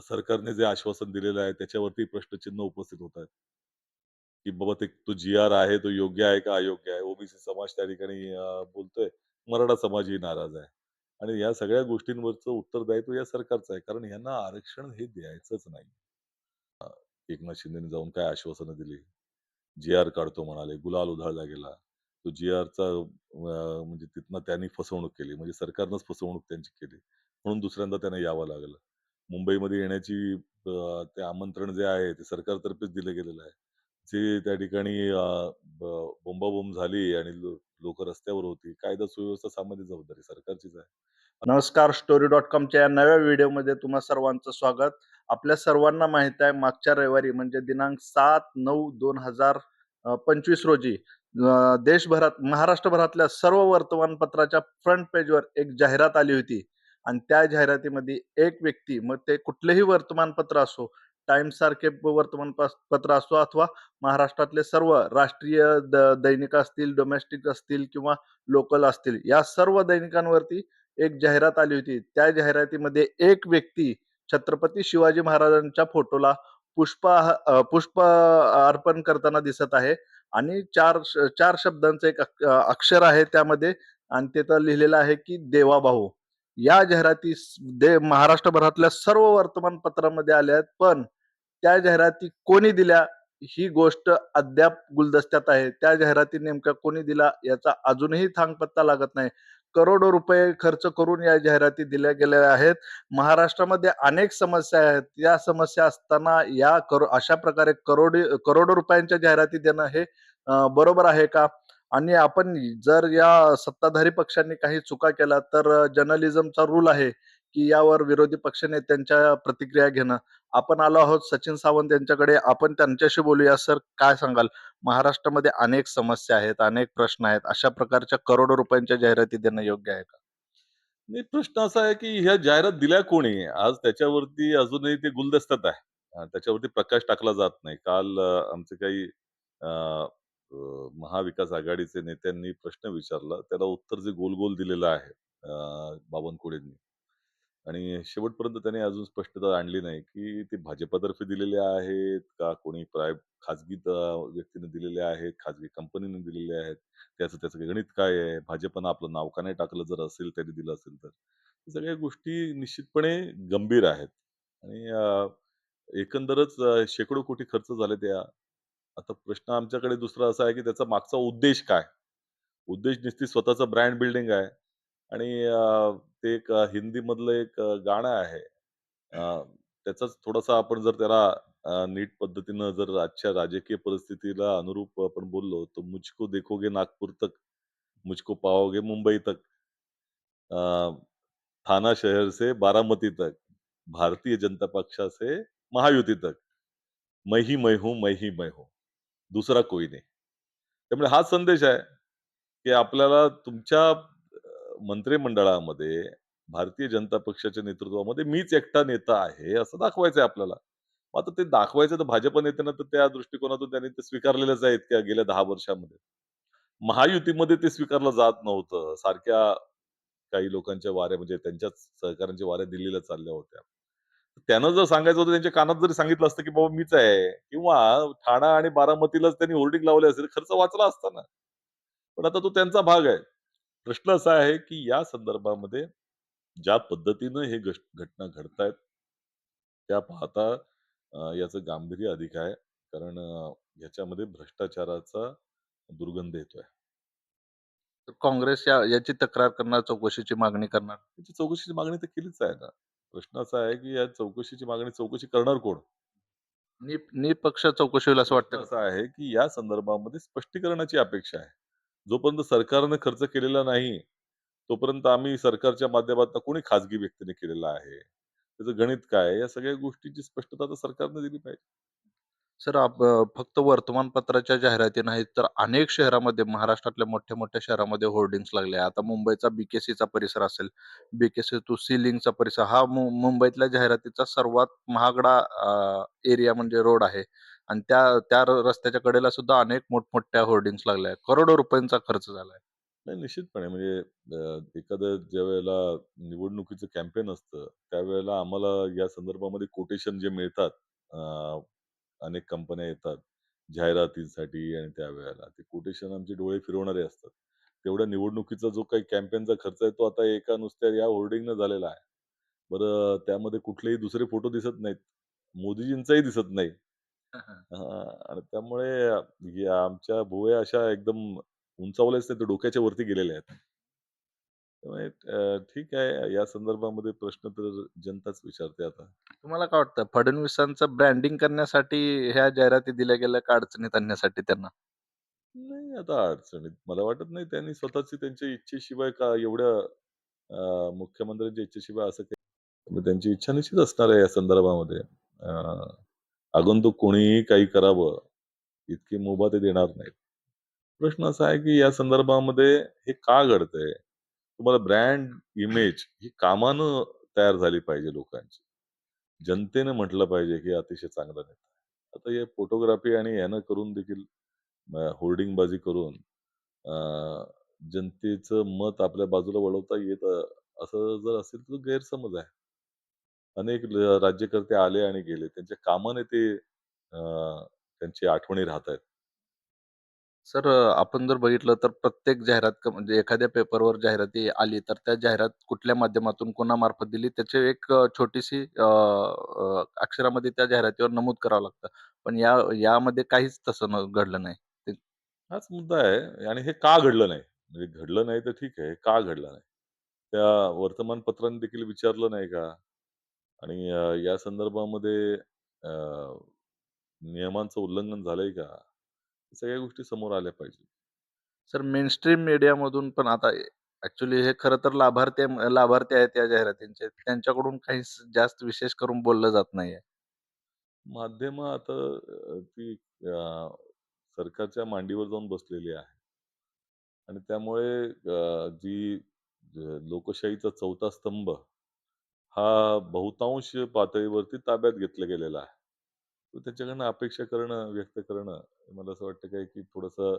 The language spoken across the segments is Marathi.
सरकारने जे आश्वासन दिलेलं आहे त्याच्यावरती प्रश्नचिन्ह उपस्थित होत आहेत. की बाबा ते तो जी-आर आहे तो योग्य आहे का अयोग्य आहे? ओबीसी समाज त्या ठिकाणी बोलतोय. मराठा समाजही नाराज आहे. आणि या सगळ्या गोष्टींवरचं उत्तरदायित्व या सरकारचं आहे. कारण यांना आरक्षण हे द्यायचंच नाही. एकनाथ शिंदेने जाऊन काय आश्वासनं दिली. जी-आर काढतो म्हणाले. गुलाल उधळला गेला. तो जी-आरचा म्हणजे तिथनं त्यांनी फसवणूक केली. म्हणजे सरकारनंच फसवणूक त्यांची केली. म्हणून दुसऱ्यांदा त्यांना यावं लागलं. मुंबईमध्ये येण्याची अ, ते आमंत्रण जे आहे ते सरकारतर्फेच दिलं गेलेलं आहे. जे त्या ठिकाणी अ, ब बोंबाबोंब झाली आणि लो लोकं रस्त्यावर होती. कायदा सुव्यवस्था सामान्य जबाबदारी सरकारचीच आहे. नमस्कार स्टोरी डॉट कॉमच्या या नव्या व्हिडिओमध्ये तुम्हा सर्वांचं स्वागत. आपल्या सर्वांना माहीत आहे मागच्या रविवारी म्हणजे दिनांक 7/9/2025 अ, 25 रोजी अ, देशभरात महाराष्ट्रभरातल्या सर्व वर्तमानपत्राच्या फ्रंट पेजवर एक जाहिरात आली होती आणि त्या जाहिरातीमध्ये एक व्यक्ती मग ते कुठलेही वर्तमानपत्र असो, टाइम्स सारखे वर्तमान पत्र असो अथवा महाराष्ट्रातले सर्व राष्ट्रीय द दैनिक असतील, डोमेस्टिक असतील किंवा लोकल असतील, या सर्व दैनिकांवरती एक जाहिरात आली होती. त्या जाहिरातीमध्ये एक व्यक्ती छत्रपती शिवाजी महाराजांच्या फोटोला पुष्प पुष्प अर्पण करताना दिसत आहे आणि चार श 4 शब्दांचं एक अक्षर आहे त्यामध्ये आणि तिथं लिहिलेलं आहे की देवाभाऊ. या जाहिराती दे महाराष्ट्रभरातल्या सर्व वर्तमानपत्रामध्ये आल्या आहेत. पण त्या जाहिराती कोणी दिल्या ही गोष्ट अद्याप गुलदस्त्यात आहे. त्या जाहिराती नेमक्या कोणी दिल्या याचा अजूनही थांगपत्ता लागत नाही. करोडो रुपये खर्च करून या जाहिराती दिल्या गेलेल्या आहेत. महाराष्ट्रामध्ये अनेक समस्या आहेत. या समस्या असताना या करो अशा प्रकारे करोडी करोडो रुपयांच्या जाहिराती देणं हे बरोबर आहे का? आणि आपण जर या सत्ताधारी पक्षांनी काही चुका केला तर जर्नलिझमचा रूल आहे की यावर विरोधी पक्षनेत्यांच्या प्रतिक्रिया घेणं. आपण आलो आहोत सचिन सावंत यांच्याकडे. आपण त्यांच्याशी बोलूया. सर काय सांगाल? महाराष्ट्रामध्ये अनेक समस्या आहेत, अनेक प्रश्न आहेत. अशा प्रकारच्या करोडो रुपयांच्या जाहिराती देणं योग्य आहे का? नाही प्रश्न असा आहे की ह्या जाहिरात दिल्या कोणी? आज त्याच्यावरती अजूनही ते गुलदस्त्यात आहे. त्याच्यावरती प्रकाश टाकला जात नाही. काल आमचे काही अ, महाविकास आघाडीचे नेत्यांनी प्रश्न विचारला. त्याला उत्तर जे गोल-गोल दिलेलं आहे बावनकुळेंनी आणि शेवटपर्यंत त्यांनी अजून स्पष्टता आणली नाही की ते भाजपातर्फे दिलेले आहेत का कोणी प्राय खाजगी व्यक्तीने दिलेले आहेत, खाजगी कंपनीने दिलेले आहेत. त्याचं त्याचं गणित काय आहे? भाजपनं आपलं नाव का नाही टाकलं जर असेल त्यांनी दिलं असेल तर. सगळ्या गोष्टी निश्चितपणे गंभीर आहेत आणि एकंदरच शेकडो कोटी खर्च झाले त्या. आता प्रश्न आमच्याकडे दुसरा असा आहे की त्याचा मागचा उद्देश काय? उद्देश नुसती स्वतःचं ब्रँड बिल्डिंग आहे आणि ते एक हिंदी हिंदीमधलं एक गाणं आहे. त्याचाच थोडासा आपण जर त्याला नीट पद्धतीनं जर आजच्या राजकीय परिस्थितीला अनुरूप आपण बोललो, तर मुझको देखोगे नागपूर तक, मुझको पाओगे मुंबई तक. अं थाना शहर से बारामती तक, भारतीय जनता पक्षा से महायुती तक. मैं ही मैं हूं मैं ही मैं हूं दुसरा कोई नाही त्यामुळे हा संदेश आहे, की आपल्याला तुमच्या मंत्रिमंडळामध्ये भारतीय जनता पक्षाच्या नेतृत्वामध्ये मीच एकटा नेता आहे, असं दाखवायचं आहे आपल्याला. आता ते दाखवायचं तर भाजप नेत्यांना तर त्या दृष्टिकोनातून त्यांनी ते स्वीकारलेलंच आहे इतक्या गेल्या दहा वर्षामध्ये. महायुतीमध्ये ते स्वीकारलं जात नव्हतं. सारख्या काही लोकांच्या वाऱ्या म्हणजे त्यांच्याच सहकाऱ्यांच्या वाऱ्या दिल्लीला चालल्या होत्या. त्यानं जर सांगायचं होतं त्यांच्या कानात जरी सांगितलं असतं, की बाबा मीच आहे किंवा ठाणा आणि बारामतीलाच त्यांनी होर्डिंग लावले असेल, खर्च वाचला असता ना. पण आता तो त्यांचा भाग आहे. प्रश्न असा आहे, की या संदर्भामध्ये ज्या पद्धतीनं हे घटना घडतायत त्या पाहता याचं गांभीर्य अधिक आहे. कारण अ, ह्याच्यामध्ये भ्रष्टाचाराचा दुर्गंध येतोय. तर काँग्रेस या याची तक्रार करणार, चौकशीची मागणी करणार. त्याची चौकशीची मागणी तर केलीच आहे ना. प्रश्न असा आहे, की या चौकशीची मागणी चौकशी करणार कोण? निपक्ष चौकशी होईल असं वाटतं? असा आहे, की या संदर्भामध्ये स्पष्टीकरणाची अपेक्षा आहे. जोपर्यंत सरकारनं खर्च केलेला नाही, तोपर्यंत आम्ही सरकारच्या माध्यमातून कोणी खाजगी व्यक्तीने केलेला आहे. त्याचं गणित काय? या सगळ्या गोष्टींची स्पष्टता तर सरकारने दिली पाहिजे. सर आप फक्त वर्तमानपत्राच्या जाहिराती नाहीत, तर अनेक शहरामध्ये महाराष्ट्रातल्या मोठ्या-मोठ्या शहरामध्ये होर्डिंग्स लागले. आता मुंबईचा बीकेसीचा परिसर असेल, बीकेसी टू सी लिंकचा परिसर हा मु मुंबईतल्या जाहिरातीचा सर्वात महागडा अ, एरिया म्हणजे रोड आहे आणि त्या त्या र रस्त्याच्या कडेला सुद्धा अनेक मोठमोठ्या होर्डिंग्स लागल्या आहेत. करोडो रुपयांचा खर्च झालाय. नाही निश्चितपणे म्हणजे अ, एखादं ज्यावेळेला निवडणुकीचं कॅम्पेन असतं, त्यावेळेला आम्हाला या संदर्भामध्ये कोटेशन जे मिळतात अ, अनेक कंपन्या येतात जाहिरातीसाठी आणि त्यावेळेला ते कोटेशन आमचे डोळे फिरवणारे असतात. तेवढ्या निवडणुकीचा जो काही कॅम्पेनचा खर्च आहे, तो आता एका नुसत्या या होर्डिंगनं झालेला आहे. बरं त्यामध्ये कुठलेही दुसरे फोटो दिसत नाहीत. मोदीजींचाही दिसत नाही. आणि त्यामुळे या आमच्या भुवया अशा एकदम उंचावल्याच नाही तर डोक्याच्या वरती गेलेल्या आहेत. त्यामुळे अ, ठीक आहे या संदर्भामध्ये प्रश्न तर जनताच विचारते आता. तुम्हाला काय वाटतं फडणवीसांचं ब्रँडिंग करण्यासाठी ह्या जाहिराती दिल्या गेल्या का अडचणीत आणण्यासाठी त्यांना? नाही आता अडचणीत मला वाटत नाही त्यांनी स्वतःची त्यांच्या इच्छेशिवाय का एवढ्या अ, मुख्यमंत्र्यांच्या इच्छेशिवाय असं काही मग त्यांची इच्छा निश्चित असणार आहे या संदर्भामध्ये. अ, आगंतुक कोणीही काही करावं, इतकी मुभा ते देणार नाहीत. प्रश्न असा आहे की या संदर्भामध्ये हे का घडतंय? तुम्हाला ब्रँड इमेज ही कामानं तयार झाली पाहिजे लोकांची. जनतेनं म्हटलं पाहिजे की अतिशय चांगला नेता आहे. आता हे फोटोग्राफी आणि यानं करून देखील अ, होर्डिंगबाजी करून अ, जनतेचं मत आपल्या बाजूला वळवता येतं, असं जर असेल तर गैरसमज आहे. अनेक ल राज्यकर्ते आले आणि गेले. त्यांच्या कामाने ते अ, त्यांची आठवणी राहतायत. सर अ, आपण जर बघितलं तर प्रत्येक जाहिरात क म्हणजे एखाद्या पेपरवर जाहिराती आली, तर त्या जाहिरात कुठल्या माध्यमातून कोणामार्फत दिली त्याची एक अ, छोटीशी अ, अ, अक्षरामध्ये त्या जाहिरातीवर नमूद करावं लागतं. पण या यामध्ये काहीच तसं न घडलं नाही. ते हाच मुद्दा आहे आणि हे का घडलं नाही? म्हणजे घडलं नाही तर ठीक आहे. का घडलं नाही? त्या वर्तमानपत्रांनी देखील विचारलं नाही का? आणि अ, या संदर्भामध्ये अ, नियमांचं उल्लंघन झालंय का? सगळ्या गोष्टी समोर आल्या पाहिजेत. सर मेनस्ट्रीम मीडियामधून पण आता ॲक्चुअली हे खरं तर लाभार्थी लाभार्थी आहेत या जाहिरातींचे. त्यांच्याकडून काही जास्त विशेष करून बोललं जात नाहीये. माध्यमं आता ती अ, सरकारच्या मांडीवर जाऊन बसलेली आहे. आणि त्यामुळे अ, जी लोकशाहीचा चौथा स्तंभ हा बहुतांश पातळीवरती ताब्यात घेतला गेलेला आहे. त्याच्याकडनं अपेक्षा करणं, व्यक्त करणं, मला असं वाटतं काय की थोडंसं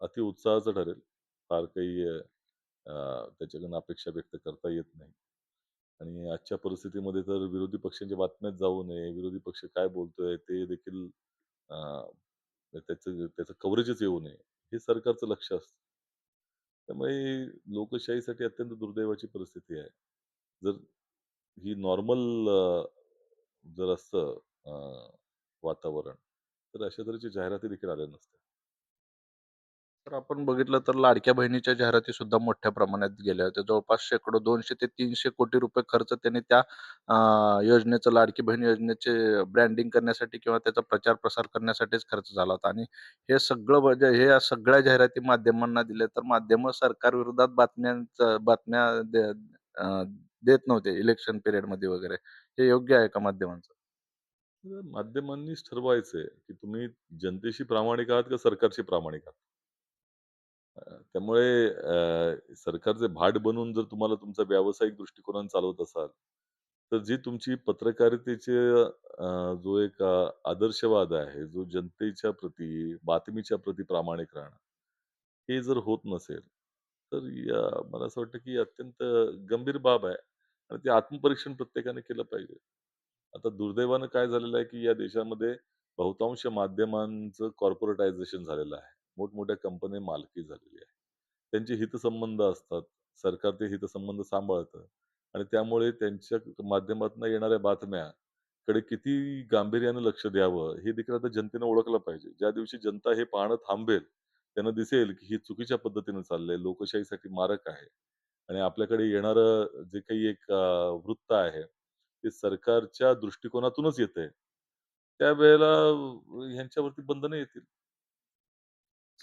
अति उत्साहाचं ठरेल. फार काही अ, अ, त्याच्याकडनं अपेक्षा व्यक्त करता येत नाही. आणि आजच्या परिस्थितीमध्ये तर विरोधी पक्षांच्या बातम्याच जाऊ नये, विरोधी पक्ष काय बोलतोय ते देखील अ, त्याचं त्याचं कव्हरेजच येऊ नये, हे सरकारचं लक्ष असतं. त्यामुळे लोकशाहीसाठी अत्यंत दुर्दैवाची परिस्थिती आहे. जर ही नॉर्मल अ, जर असतं अ, वातावरण, तर अशा तऱ्हेच्या जाहिराती देखील आल्या नसत्या. तर आपण बघितलं तर लाडक्या बहिणीच्या जाहिराती सुद्धा मोठ्या प्रमाणात गेल्या होत्या. जवळपास शेकडो 200 ते 300 कोटी रुपये खर्च त्यांनी त्या अ, योजनेचं लाडकी बहीण योजनेचे ब्रँडिंग करण्यासाठी किंवा त्याचा प्रचार-प्रसार करण्यासाठीच खर्च झाला होता आणि हे सगळं म्हणजे हे या सगळ्या जाहिराती माध्यमांना दिल्या, तर माध्यमं सरकारविरोधात बातम्यांचं बातम्या द अ, देत नव्हते इलेक्शन पिरियडमध्ये वगैरे. हे योग्य आहे का माध्यमांचं? माध्यमांनीच ठरवायचंय, की तुम्ही जनतेशी प्रामाणिक आहात का सरकारशी प्रामाणिक आहात? अ, त्यामुळे अ, सरकारचे भाट बनून जर तुम्हाला तुमचा व्यावसायिक दृष्टिकोनाने चालवत असाल, तर जी तुमची पत्रकारितेचे अ, जो एक अ, आदर्शवाद आहे, जो जनतेच्या प्रती, बातमीच्या प्रती प्रामाणिक राहणं, हे जर होत नसेल, तर या मला असं वाटतं, की अत्यंत गंभीर बाब आहे आणि ते आत्मपरीक्षण प्रत्येकाने केलं पाहिजे. आता दुर्दैवानं काय झालेलं आहे, की या देशामध्ये बहुतांश माध्यमांचं कॉर्पोरेटायझेशन झालेलं आहे. मोठमोठ्या कंपन्या मालकी झालेली आहे. त्यांचे हितसंबंध असतात. सरकार ते हितसंबंध सांभाळतं आणि त्यामुळे त्यांच्या माध्यमातून येणाऱ्या बातम्या कडे किती गांभीर्यानं लक्ष द्यावं, हे देखील आता जनतेनं ओळखलं पाहिजे. ज्या दिवशी जनता हे पाहणं थांबेल, त्यांना दिसेल, की ही चुकीच्या पद्धतीने चाललंय, लोकशाहीसाठी मारक आहे आणि आपल्याकडे येणारं जे काही एक वृत्त आहे, ते सरकारच्या दृष्टिकोनातूनच येतंय. त्यावेळेला ह्यांच्यावरती बंधनं येतील.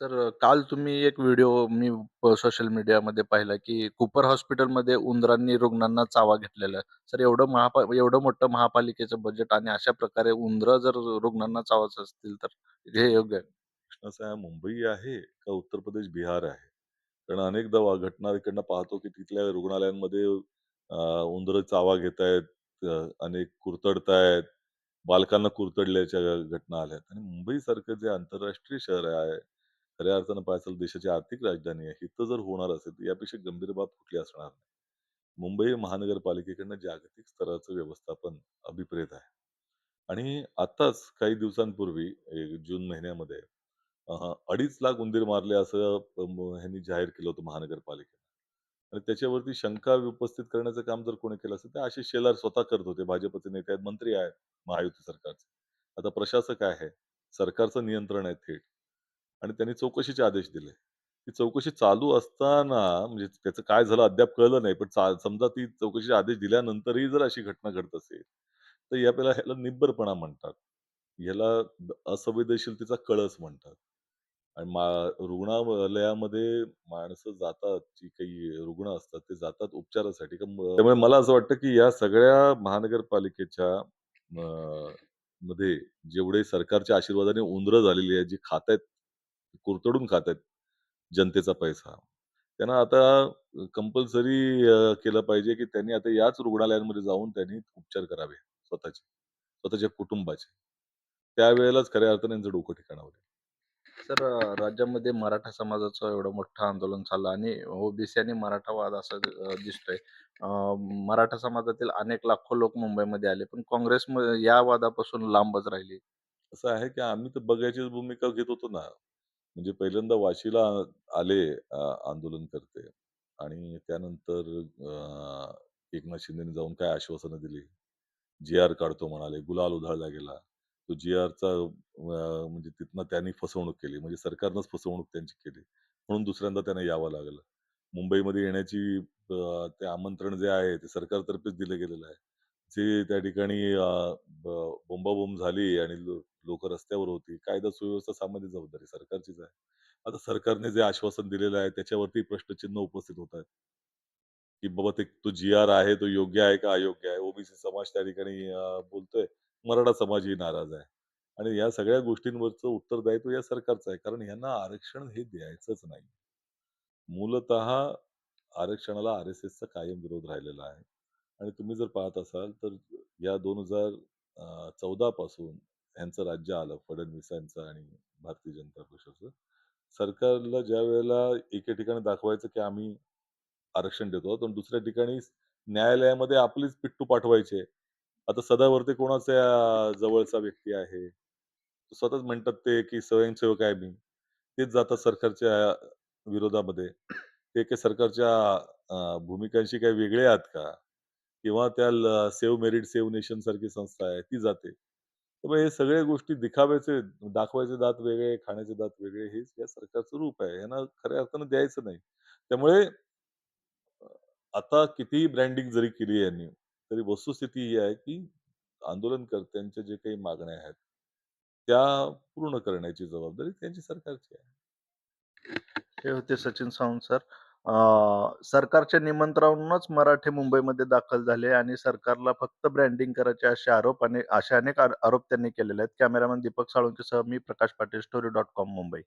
सर काल तुम्ही एक व्हिडिओ मी सोशल मीडियामध्ये पाहिला, की कूपर हॉस्पिटलमध्ये उंदरांनी रुग्णांना चावा घेतलेला आहे. सर एवढं महापा एवढं मोठं महापालिकेचं बजेट आणि अशा प्रकारे उंदरं जर रुग्णांना चावत असतील, तर हे योग्य आहे. आहे मुंबई आहे का उत्तर प्रदेश, बिहार आहे? कारण अनेकदा वा घटना इकडनं पाहतो, की तिथल्या रुग्णालयांमध्ये अ, उंदरं चावा घेतायत, अ, अनेक कुरतडतायत, बालकांना कुरतडल्याच्या घटना आल्या आणि मुंबईसारखं जे आंतरराष्ट्रीय शहर आहे खऱ्या अर्थानं पाहायचं तर देशाची आर्थिक राजधानी आहे. इथं जर होणार असेल, तर यापेक्षा गंभीर बाब कुठली असणार नाही. मुंबई महानगरपालिकेकडनं जागतिक स्तराचं व्यवस्थापन अभिप्रेत आहे. आणि आत्ताच काही दिवसांपूर्वी जून महिन्यामध्ये अ, 2.5 लाख उंदीर मारले असं म ह्यांनी जाहीर केलं होतं महानगरपालिकेनं. आणि त्याच्यावरती शंका उपस्थित करण्याचं काम जर कोणी केलं असेल, तर आशिष शेलार स्वतः करत होते. भाजपचे नेते आहेत, मंत्री आहेत महायुती सरकारचे. आता प्रशासक आहे, सरकारचं नियंत्रण आहे थेट. आणि त्यांनी चौकशीचे आदेश दिले. ती चौकशी चालू असताना म्हणजे त्याचं काय झालं अद्याप कळलं नाही. पण चा समजा ती चौकशीचे आदेश दिल्यानंतरही जर अशी घटना घडत असेल, तर याला ह्याला निब्बरपणा म्हणतात. ह्याला असंवेदनशीलतेचा कळस म्हणतात. आणि मा रुग्णालयामध्ये माणसं जातात, जी काही रुग्ण असतात, ते जातात उपचारासाठी. त्यामुळे मला असं वाटतं, की या सगळ्या महानगरपालिकेच्या मध्ये जेवढे सरकारच्या आशीर्वादाने उंदरं झालेली आहेत, जी खातायत, कुरतडून खातायत जनतेचा पैसा. त्यांना आता कंपल्सरी केलं पाहिजे, की त्यांनी आता याच रुग्णालयांमध्ये जाऊन त्यांनी उपचार करावे स्वतःचे, स्वतःच्या कुटुंबाचे. त्यावेळेलाच खऱ्या अर्थाने डोकं ठिकाणावर येईल. सर राज्यामध्ये मराठा समाजाचं एवढं मोठं आंदोलन चाललं आणि ओबीसी आणि मराठा वाद असा दिसतोय. मराठा समाजातील अनेक लाखो लोक मुंबईमध्ये आले, पण काँग्रेस म या वादापासून लांबच राहिली. असं आहे, की आम्ही तर बघायचीच भूमिका घेत होतो ना. म्हणजे पहिल्यांदा वाशीला आले अ, आंदोलनकर्ते आणि त्यानंतर अ, एकनाथ शिंदेने जाऊन काय आश्वासनं दिली. जी-आर काढतो म्हणाले. गुलाल उधळला गेला. तो जी-आरचा म्हणजे तिथनं त्यांनी फसवणूक केली. म्हणजे सरकारनंच फसवणूक त्यांची केली. म्हणून दुसऱ्यांदा त्यांना यावं लागलं. मुंबईमध्ये येण्याची अ, ते आमंत्रण जे आहे ते सरकारतर्फेच दिलं गेलेलं आहे. जे त्या ठिकाणी अ, ब बोंबाबोंब झाली आणि लोक रस्त्यावर होती. कायदा सुव्यवस्था सामान्य जबाबदारी सरकारचीच आहे. आता सरकारने जे आश्वासन दिलेलं आहे त्याच्यावरती प्रश्नचिन्ह उपस्थित होत आहेत. की बाबा ते तो जी-आर आहे तो योग्य आहे का अयोग्य आहे? ओबीसी समाज त्या ठिकाणी अ, बोलतोय. मराठा समाजही नाराज आहे. आणि या सगळ्या गोष्टींवरचं उत्तरदायित्व या सरकारचं आहे. कारण यांना आरक्षण हे द्यायचंच नाही. मूलतः आरक्षणाला आर-एस-एसचा कायम विरोध राहिलेला आहे. आणि तुम्ही जर पाहत असाल तर या 2014 पासून यांचं राज्य आलं फडणवीसांचं आणि भारतीय जनता पक्षाचं. सरकारला ज्या वेळेला एके ठिकाणी दाखवायचं, की आम्ही आरक्षण देतो, पण दुसऱ्या ठिकाणी न्यायालयामध्ये आपलीच पिट्टू पाठवायचे. आता सदावरती कोणाच्या जवळचा व्यक्ती आहे? स्वतःच म्हणतात ते, की स्वयंसेवक आहे मी. तेच जातात सरकारच्या विरोधामध्ये. ते काही सरकारच्या भूमिकांशी काही वेगळे आहात का? किंवा त्या सेव्ह मेरिट, सेव्ह नेशन सारखी संस्था आहे, ती जाते. त्यामुळे हे सगळ्या गोष्टी दिखाव्याचे, दाखवायचे दात वेगळे, खाण्याचे दात वेगळे, हेच या सरकारचं रूप आहे. यांना खऱ्या अर्थानं द्यायचं नाही. त्यामुळे आता कितीही ब्रँडिंग जरी केली यांनी, तरी वस्तुस्थिती ही आहे, की आंदोलनकर्त्यांच्या जे काही मागण्या आहेत, त्या पूर्ण करण्याची जबाबदारी त्यांची सरकारची आहे. हे होते सचिन सावंत सर. सरकारच्या निमंत्रणावरूनच मराठे मुंबईमध्ये दाखल झाले आणि सरकारला फक्त ब्रँडिंग करायचे असे आरोप आणि असे अनेक आरोप त्यांनी केलेले आहेत. कॅमेरामॅन दीपक साळुंकेसह मी Prakash Patil, store dot com Mumbai.